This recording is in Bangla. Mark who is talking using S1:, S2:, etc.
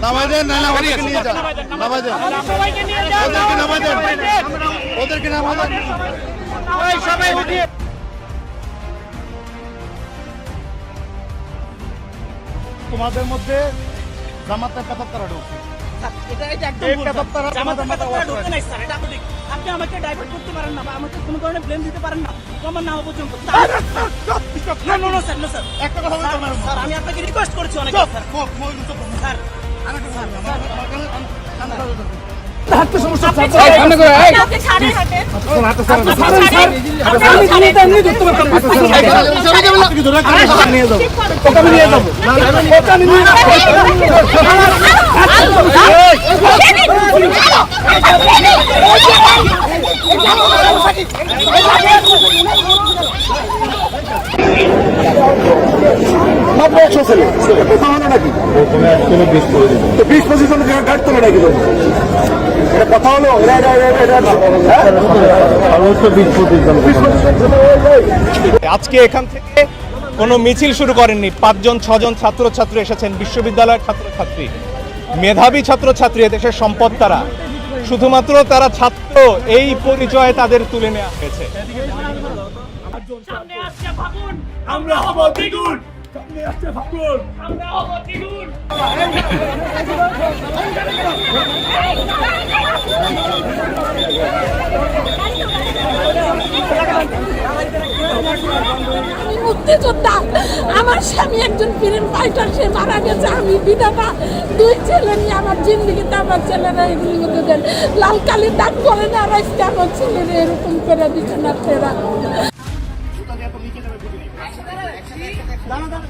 S1: নামাই দেন না না ওদেরকে নিয়ে যান। নামাই দেন।
S2: সবাইকে নিয়ে যাও
S1: ওদেরকে নামাই দেন। ওদেরকে নামাই দেন।
S2: সবাই উঠিয়ে।
S1: তোমাদের মধ্যে জামাতের কথা তারা ঢুকছে
S3: এটা একদম জামাতের স্যার, এটা আপনি- আপনি আমাকে ডাইভার্ট করতে পারেন না বা আমাকে কোনো ধরনের ব্লেম দিতে পারেন না আমার নাম পর্যন্ত। না না না স্যার না স্যার।
S1: একটা কথা
S3: স্যার আমি আপনাকে রিকোয়েস্ট করেছি অনেক স্যার। স্যার
S1: যাব।
S2: নিয়ে যাব ওটা নিয়ে
S1: মাত্র একশো ছেলে কথা হলো নাকি তো
S4: আজকে এখান থেকে কোনো মিছিল শুরু করেননি। পাঁচজন, ছজন ছাত্রছাত্রী এসেছেন। বিশ্ববিদ্যালয়ের ছাত্রছাত্রী, মেধাবী ছাত্রছাত্রী, এদেশের সম্পদ তারা। শুধুমাত্র তারা ছাত্র এই পরিচয়ে তাদের তুলে নেওয়া হয়েছে।
S2: সামনে আসছে ভাবুন আমরা হব দ্বিগুণ। সামনে আসছে ভাবুন আমরা হব দ্বিগুণ।
S5: আমি মুক্তিযোদ্ধা আমার স্বামী একজন ফিরেন ফাইটার সে মারা গেছে। আমি বিধাতা দুই ছেলে নিয়ে আমার জিন্দগিতে আমার ছেলেরা এগুলি মধ্যে লাল কালি দাগ করে না আর আজকে আমার ছেলেরা এরকম করে দিচ্ছে না ফেরা। দাঁড়া দাঁড়া।